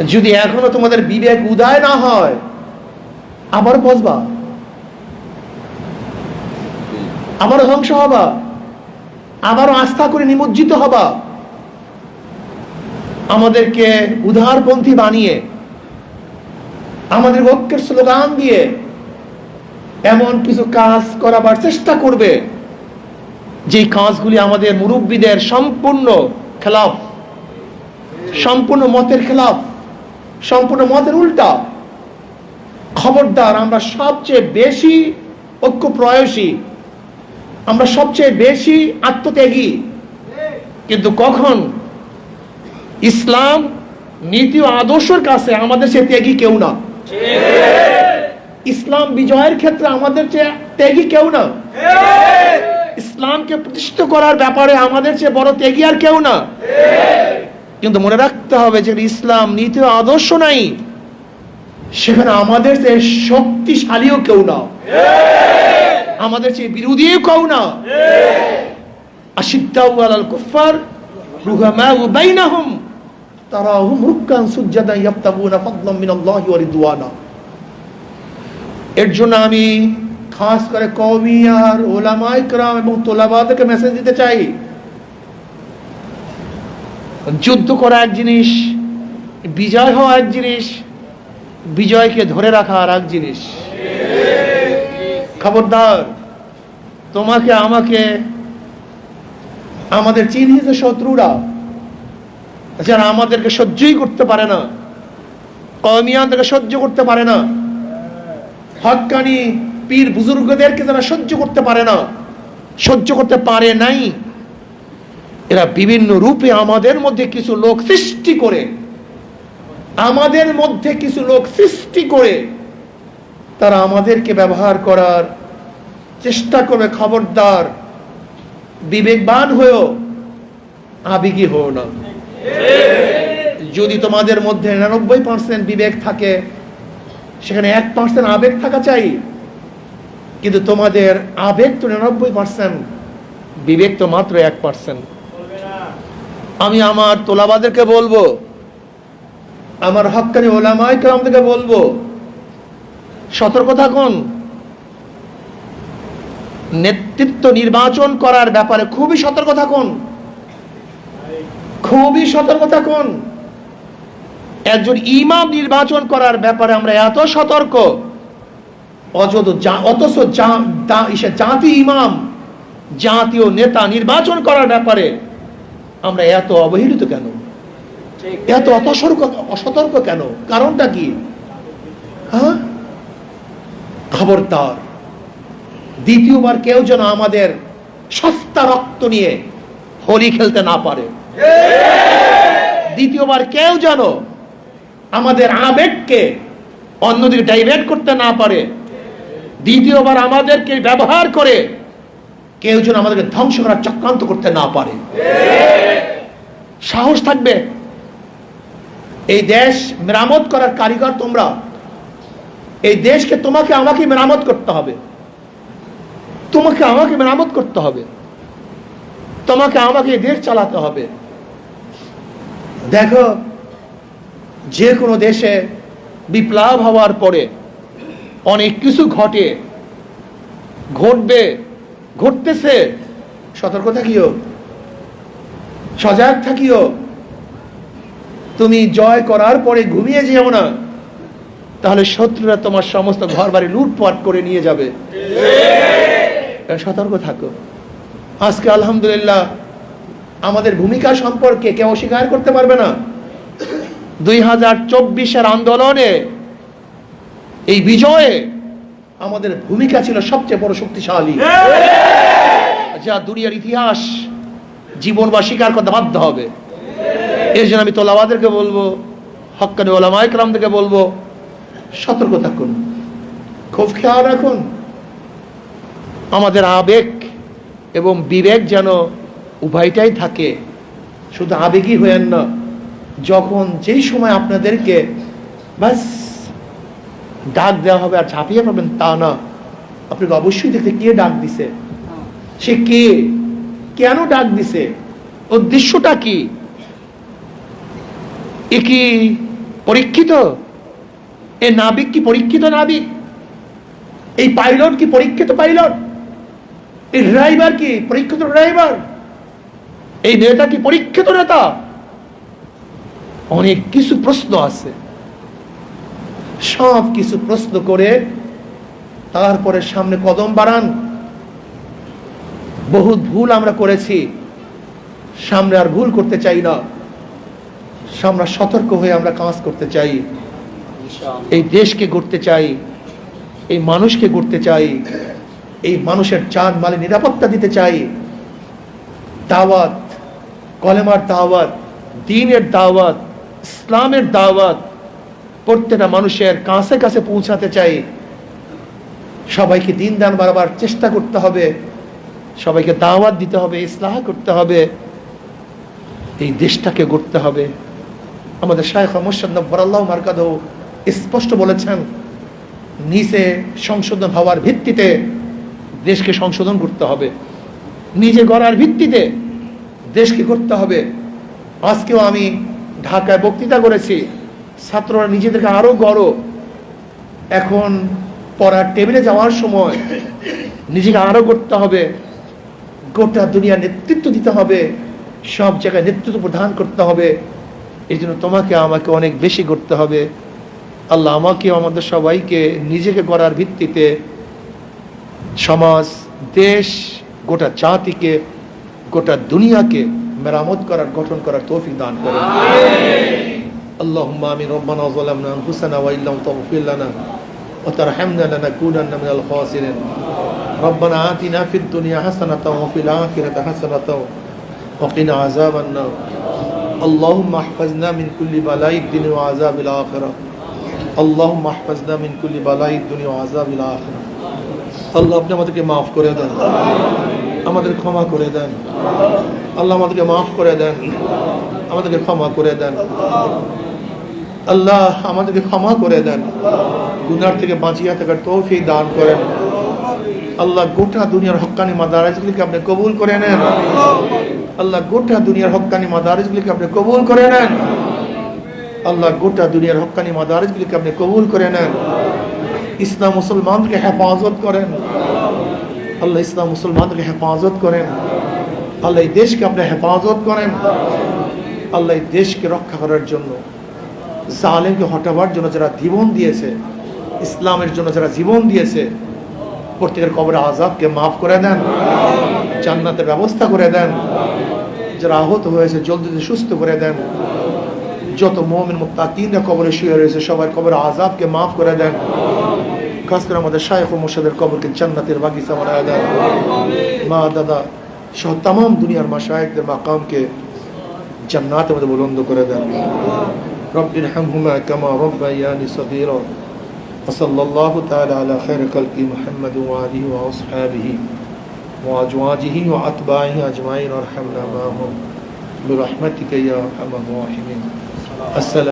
যদি এখনও তোমাদের বিবেক উদয় না হয় আবার বসবা। আবারও ধ্বংস হবা। আবারও আস্থা করে নিমজ্জিত হবা। আমাদেরকে উদারপন্থী বানিয়ে, আমাদের ঐক্যের স্লোগান দিয়ে, এমন কিছু কাজ করাবার চেষ্টা করবে যে কাজগুলি আমাদের মুরব্বীদের সম্পূর্ণ খেলাফ, সম্পূর্ণ মতের খেলাফ সম্পূর্ণ মতের উল্টা। খবরদার আমরা সবচেয়ে বেশি ঐক্য প্রয়সী আমরা সবচেয়ে বেশি আত্মত্যাগী। কিন্তু কখন ইসলাম নীতি ও আদর্শের কাছে আমাদের সে ত্যাগী কেউ না। ইসলাম বিজয়ের ক্ষেত্রে আমাদের চেয়ে ত্যাগী কেউ না। ইসলামকে প্রতিষ্ঠিত করার ব্যাপারে আমাদের চেয়ে বড় ত্যাগী আর কেউ না। কিন্তু মনে রাখতে হবে যে ইসলাম নীতি ও আদর্শ নাই সেখানে আমাদের চেয়ে শক্তিশালীও কেউ না আমাদের চেয়ে বিরোধীও কেউ না আশিদ্দাউ আলাল কুফার রুহামাউ বাইনাহুম তারাহুম রুক্কান সুজ্জাদা ইয়াবতাগুনা ফাদলাম মিনাল্লাহি ওয়া রিদওয়ানা এর জন্য আমি খাস করে কওমি আর ওলামায়ে کرام এবং তোলাবাদেরকে মেসেজ দিতে চাই যুদ্ধ করা এক জিনিস, বিজয় হওয়া এক জিনিস, বিজয়কে ধরে রাখা আর এক জিনিস। খবরদার, তোমাকে, আমাকে, আমাদের চিহ্নিত শত্রুরা যারা আমাদেরকে সহ্যই করতে পারে না কমিয়ানদেরকে সহ্য করতে পারে না, হকানি পীর বুজুর্গদেরকে যারা সহ্য করতে পারে না, সহ্য করতে পারে নাই এরা বিভিন্ন রূপে আমাদের মধ্যে কিছু লোক সৃষ্টি করে। আমাদের মধ্যে কিছু লোক সৃষ্টি করে। তারা আমাদেরকে ব্যবহার করার চেষ্টা করবে, খবরদার, বিবেকবান হয়েও আবেগী হও না। যদি তোমাদের মধ্যে নিরানব্বই পার্সেন্ট বিবেক থাকে, সেখানে এক পার্সেন্ট আবেগ থাকা চাই। কিন্তু তোমাদের আবেগ তো নিরানব্বই পার্সেন্ট বিবেক তো মাত্র এক পার্সেন্ট আমি আমার তোলাবাদেরকে বলব, আমার হকানি ওলামাই কেরামদেরকে বলব, সতর্ক থাকুন। নেতৃত্ব নির্বাচন করার ব্যাপারে খুবই সতর্ক থাকুন। খুবই সতর্ক থাকুন। একজন ইমাম নির্বাচন করার ব্যাপারে আমরা এত সতর্ক, অযথ অথচ জাতি ইমাম, জাতীয় নেতা নির্বাচন করার ব্যাপারে আমরা এত অবহেলিত কেন? এত অতসর্ক অসতর্ক কেন? কারণটা কি? হ্যাঁ? খবরদার। দ্বিতীয়বার কেউ যেন আমাদের সস্তা রক্ত নিয়ে হোলি খেলতে না পারে। দ্বিতীয়বার কেউ যেন আমাদের আবেগকে অন্যদিকে ডাইভার্ট করতে না পারে। দ্বিতীয়বার আমাদেরকে ব্যবহার করে কেউ যেন আমাদেরকে ধ্বংস করার চক্রান্ত করতে না পারে। সাহস থাকবে। এই দেশ মেরামত করার কারিগর তোমরা। এই দেশকে তোমাকে আমাকে মেরামত করতে হবে। তোমাকে আমাকে মেরামত করতে হবে। তোমাকে আমাকে এই দেশ চালাতে হবে। দেখো, যে কোনো দেশে বিপ্লব হওয়ার পরে অনেক কিছু ঘটে। ঘটবে, ঘটতেছে। সতর্ক থাকিও। সজাগ থাকিও। তুমি জয় করার পরে ঘুমিয়ে যেও না। তাহলে শত্রুরা তোমার সমস্ত ঘর বাড়ি লুটপাট করে নিয়ে যাবে। সতর্ক থাকো। আজকে আলহামদুলিল্লাহ আমাদের ভূমিকা সম্পর্কে কেউ অস্বীকার করতে পারবে না। দুই হাজার চব্বিশের আন্দোলনে এই বিজয়ে আমাদের ভূমিকা ছিল সবচেয়ে বড় শক্তিশালী। যা দুনিয়ার ইতিহাস। জীবন বা স্বীকার করতে বাধ্য হবে। এই জন্য আমি তোলাবাদেরকে বলব, হক্কানি ওলামায়ক রামদেরকে বলব, সতর্ক থাকুন, খুব খেয়াল রাখুন। আমাদের আবেগ এবং বিবেক যেন উভয়টাই থাকে, শুধু আবেগই হয়েন না, যখন যেই সময় আপনাদেরকে বাস ডাক দেওয়া হবে আর ঝাঁপিয়ে পাবেন তা না, আপনাকে অবশ্যই দেখতে কে ডাক দিছে? সে কে? কেন ডাক দিছে? উদ্দেশ্যটা কি? এ কি পরীক্ষিত? এ নাবিক কি পরীক্ষিত নাবিক? এই পাইলট কি পরীক্ষিত পাইলট? এই ড্রাইভার কি পরীক্ষিত ড্রাইভার? এই নেতা কি পরীক্ষিত নেতা? অনেক কিছু প্রশ্ন আছে। সব কিছু প্রশ্ন করে তারপরে সামনে কদম বাড়ান। বহুত ভুল আমরা করেছি। সামনে আর ভুল করতে চাই না। সামনে সতর্ক হয়ে আমরা কাজ করতে চাই। এই দেশকে গড়তে চাই এই মানুষকে গড়তে চাই এই মানুষের চাঁদ মালে নিরাপত্তা দিতে চাই। দাওয়াত কলেমার দাওয়াত দিনের দাওয়াত ইসলামের দাওয়াত প্রত্যেকটা মানুষের কাছে কাছে পৌঁছাতে চাই। সবাইকে দিন দান বাড়াবার চেষ্টা করতে হবে। সবাইকে দাওয়াত দিতে হবে, ইসলাহ করতে হবে, এই দেশটাকে গড়তে হবে। আমাদের শায়েখ মোসাদ্দ বরাল্লাহ মার্কাদও স্পষ্ট বলেছেন, নিচে সংশোধন হওয়ার ভিত্তিতে দেশকে সংশোধন করতে হবে। নিজে গড়ার ভিত্তিতে দেশকে করতে হবে। আজকেও আমি ঢাকায় বক্তৃতা করেছি, ছাত্ররা নিজেদেরকে আরও গড়। এখন পড়ার টেবিলে যাওয়ার সময় নিজেকে আরও করতে হবে। গোটা দুনিয়া নেতৃত্ব দিতে হবে সব জায়গায় নেতৃত্ব প্রদান করতে হবে এই জন্য তোমাকে আমাকে অনেক বেশি করতে হবে আল্লাহ আমাকে আমাদের সবাইকে নিজেকে গড়ার ভিত্তিতে সমাজ দেশ গোটা জাতিকে গোটা দুনিয়াকে মেরামত করার গঠন করার তৌফিক দান করে اللهم آمين ربنا ظلمنا أنفسنا وإن لم تغفر لنا وترحمنا لنكونن من الخاسرين ربنا آتنا في الدنيا حسنة وفي الآخرة حسنة وقنا عذاب النار اللهم احفظنا من كل بلاء الدنيا وعذاب الآخرة اللهم احفظنا من كل بلاء الدنيا وعذاب الآخرة আল্লাহ আপনি আমাদেরকে মাফ করে দেন আমাদের ক্ষমা করে দেন আল্লাহ আমাদেরকে মাফ করে দেন আমাদেরকে ক্ষমা করে দেন আল্লাহ আমাদেরকে ক্ষমা করে দেন গুনার থেকে বাঁচিয়ে থাকার তৌফিক দান করেন আল্লাহ গোটা দুনিয়ার হক্কানি মাদারাজগুলিকে আপনি কবুল করে নেন। আল্লাহ গোটা দুনিয়ার হক্কানি মাদারিজগুলিকে আপনি কবুল করে নেন। আল্লাহ গোটা দুনিয়ার হক্কানি মাদারিজগুলিকে আপনি কবুল করে নেন। ইসলাম মুসলমানকে হেফাজত করেন। আল্লাহ ইসলাম মুসলমানকে হেফাজত করেন। আল্লাহ এই দেশকে আপনি হেফাজত করেন। আল্লাহ এই দেশকে রক্ষা করার জন্য, জালেমকে হটাবার জন্য যারা জীবন দিয়েছে, ইসলামের জন্য যারা জীবন দিয়েছে প্রত্যেকের কবর আজাবকে মাফ করে দেন। জান্নাতের ব্যবস্থা করে দেন। যারা আহত হয়েছে জলদি সুস্থ করে দেন। যত মোমিন মুক্তাকিনরা কবরে শুয়ে রয়েছে, সবার কবর আজাবকে মাফ করে দেন। খাস করে আমাদের শায়েখ ও মোর্শাদের কবরকে জান্নাতের বাগিচা বানায় দেন। মা, দাদা সহ তাম দুনিয়ার মা শায়েকদের মাকামকে জান্নাতের মধ্যে বুলন্দ করে দেন। রব্বির হামহুমা কামা রব্বাইয়ানি সগীরা। وصلى الله تعالى على خير خلق محمد وآله وأصحابه وأزواجه وأتباعه أجمعين وارحمنا معهم. برحمتك يا أرحم الراحمين. السلام